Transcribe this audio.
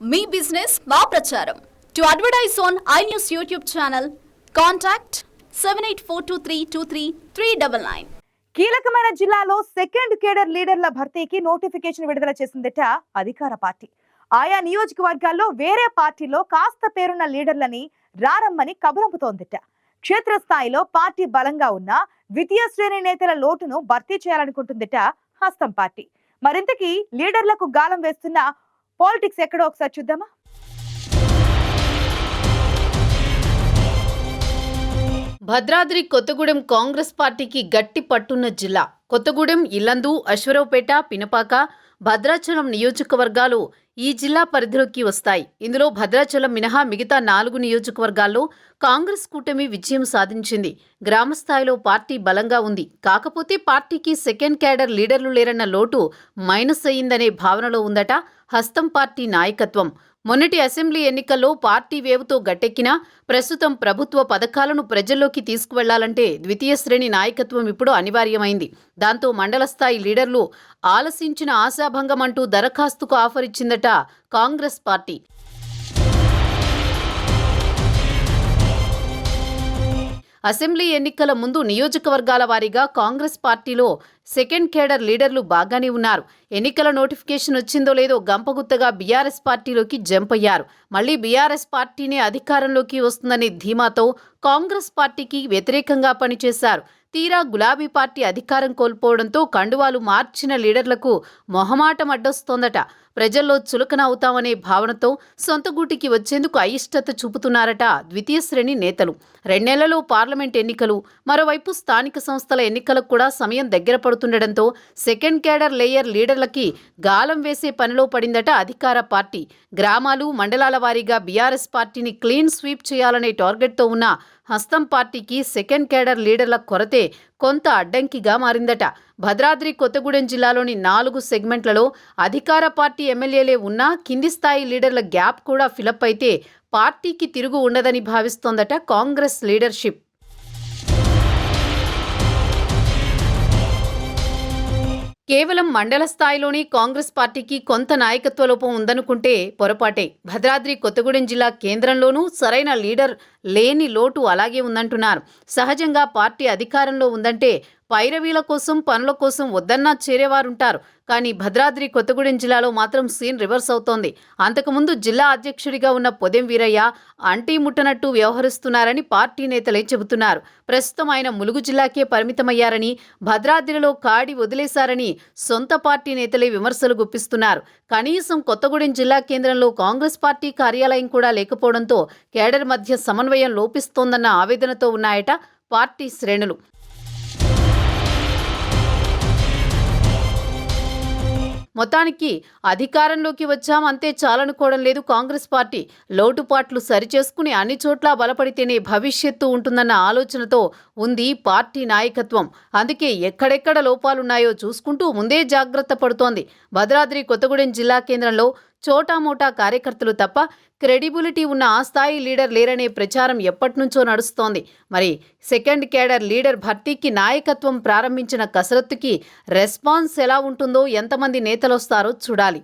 మీ business మా ప్రచారం. To advertise on I news YouTube channel contact seven eight four two three two three three double nine కీలకమైన జిల్లాలో second cadre లీడర్ల భర్తీకి notification విడుదల చేసిందట అధికార పార్టీ. ఆయా నియోజకవర్గాల్లో వేరే పార్టీలో కాస్త పేరున్న లీడర్లని రారమ్మని కబురంపుతోందిట. క్షేత్రస్థాయిలో పార్టీ బలంగా ఉన్న ద్వితీయ శ్రేణి నేతల లోటును భర్తీ చేయాలనుకుంటుందిట హస్తం పార్టీ. మరింతకీ లీడర్లకు గాలం వేస్తున్న పాలిటిక్స్ ఎక్కడో ఒకసారి చూద్దామా? భద్రాద్రి కొత్తగూడెం కాంగ్రెస్ పార్టీకి గట్టి పట్టున్న జిల్లా. కొత్తగూడెం ఇల్లందు అశ్వరావుపేట పినపాక భద్రాచలం నియోజకవర్గాలు ఈ జిల్లా పరిధిలోకి వస్తాయి. ఇందులో భద్రాచలం మినహా మిగతా నాలుగు నియోజకవర్గాల్లో కాంగ్రెస్ కూటమి విజయం సాధించింది. గ్రామ స్థాయిలో పార్టీ బలంగా ఉంది. కాకపోతే పార్టీకి సెకండ్ క్యాడర్ లీడర్లు లేరన్న లోటు మైనస్ అయ్యిందనే భావనలో ఉందట హస్తం పార్టీ నాయకత్వం. మొన్నటి అసెంబ్లీ ఎన్నికల్లో పార్టీ వేవుతో గట్టెక్కినా ప్రస్తుతం ప్రభుత్వ పథకాలను ప్రజల్లోకి తీసుకువెళ్ళాలంటే ద్వితీయ శ్రేణి నాయకత్వం ఇప్పుడు అనివార్యమైంది. దాంతో మండల స్థాయి లీడర్లు ఆలసించిన ఆశాభంగం అంటూ దరఖాస్తుకు ఆఫర్ ఇచ్చిందట కాంగ్రెస్ పార్టీ. అసెంబ్లీ ఎన్నికల ముందు నియోజకవర్గాల వారీగా కాంగ్రెస్ పార్టీలో సెకండ్ కేడర్ లీడర్లు బాగానే ఉన్నారు. ఎన్నికల నోటిఫికేషన్ వచ్చిందో లేదో గంపగుత్తగా బీఆర్ఎస్ పార్టీలోకి జంప్ అయ్యారు. మళ్ళీ బీఆర్ఎస్ పార్టీనే అధికారంలోకి వస్తుందనే ధీమాతో కాంగ్రెస్ పార్టీకి వ్యతిరేకంగా పనిచేశారు. తీరా గులాబీ పార్టీ అధికారం కోల్పోవడంతో కండువాలు మార్చిన లీడర్లకు మొహమాటం అడ్డొస్తోందట. ప్రజల్లో చులకన అవుతామనే భావనతో సొంత గూటికి వచ్చేందుకు అయిష్టత చూపుతున్నారట ద్వితీయ శ్రేణి నేతలు. రెండేళ్ళలో పార్లమెంట్ ఎన్నికలు మరోవైపు స్థానిక సంస్థల ఎన్నికలకు కూడా సమయం దగ్గర పడుతుండటంతో సెకండ్ క్యాడర్ లేయర్ లీడర్లకి గాలం వేసే పనిలో పడిందట అధికార పార్టీ. గ్రామాలు మండలాల వారీగా బీఆర్ఎస్ పార్టీని క్లీన్ స్వీప్ చేయాలనే టార్గెట్తో ఉన్న హస్తం పార్టీకి సెకండ్ కేడర్ లీడర్ల కొరతే కొంత అడ్డంకిగా మారిందట. భద్రాద్రి కొత్తగూడెం జిల్లాలోని నాలుగు సెగ్మెంట్లలో అధికార పార్టీ ఎమ్మెల్యేలే ఉన్నా కింది స్థాయి లీడర్ల గ్యాప్ కూడా ఫిలప్ అయితే పార్టీకి తిరుగు ఉండదని భావిస్తోందట కాంగ్రెస్ లీడర్షిప్. కేవలం మండల స్థాయిలోనే కాంగ్రెస్ పార్టీకి కొంత నాయకత్వ లోపం ఉందనుకుంటే పొరపాటే. భద్రాద్రి కొత్తగూడెం జిల్లా కేంద్రంలోనూ సరైన లీడర్ లేని లోటు అలాగే ఉందంటున్నారు. సహజంగా పార్టీ అధికారంలో ఉందంటే పైరవీల కోసం పనుల కోసం వద్దన్నా చేరేవారుంటారు. కానీ భద్రాద్రి కొత్తగూడెం జిల్లాలో మాత్రం సీన్ రివర్స్ అవుతోంది. అంతకుముందు జిల్లా అధ్యక్షుడిగా ఉన్న పొదెం వీరయ్య అంటీ ముట్టనట్టు వ్యవహరిస్తున్నారని పార్టీ నేతలే చెబుతున్నారు. ప్రస్తుతం ఆయన ములుగు జిల్లాకే పరిమితమయ్యారని భద్రాద్రిలో కాడి వదిలేశారని సొంత పార్టీ నేతలే విమర్శలు గుప్పిస్తున్నారు. కనీసం కొత్తగూడెం జిల్లా కేంద్రంలో కాంగ్రెస్ పార్టీ కార్యాలయం కూడా లేకపోవడంతో కేడర్ మధ్య సమన్వయం లోపిస్తోందన్న ఆవేదనతో ఉన్నాయట పార్టీ శ్రేణులు. మొత్తానికి అధికారంలోకి వచ్చాం. అంతే చాలనుకోవడం లేదు. కాంగ్రెస్ పార్టీ లోటుపాట్లు సరిచేసుకుని అన్ని చోట్ల బలపడితేనే భవిష్యత్తు ఉంటుందన్న ఆలోచనతో ఉంది పార్టీ నాయకత్వం. అందుకే ఎక్కడెక్కడ లోపాలున్నాయో చూసుకుంటూ ముందే జాగ్రత్త పడుతోంది. భద్రాద్రి కొత్తగూడెం జిల్లా కేంద్రంలో చోటామోటా కార్యకర్తలు తప్ప క్రెడిబిలిటీ ఉన్న ఆ స్థాయి లీడర్ లేరనే ప్రచారం ఎప్పటినుంచో నడుస్తోంది. మరి సెకండ్ కేడర్ లీడర్ భర్తీకి నాయకత్వం ప్రారంభించిన కసరత్తుకి రెస్పాన్స్ ఎలా ఉంటుందో ఎంతమంది నేతలొస్తారో చూడాలి.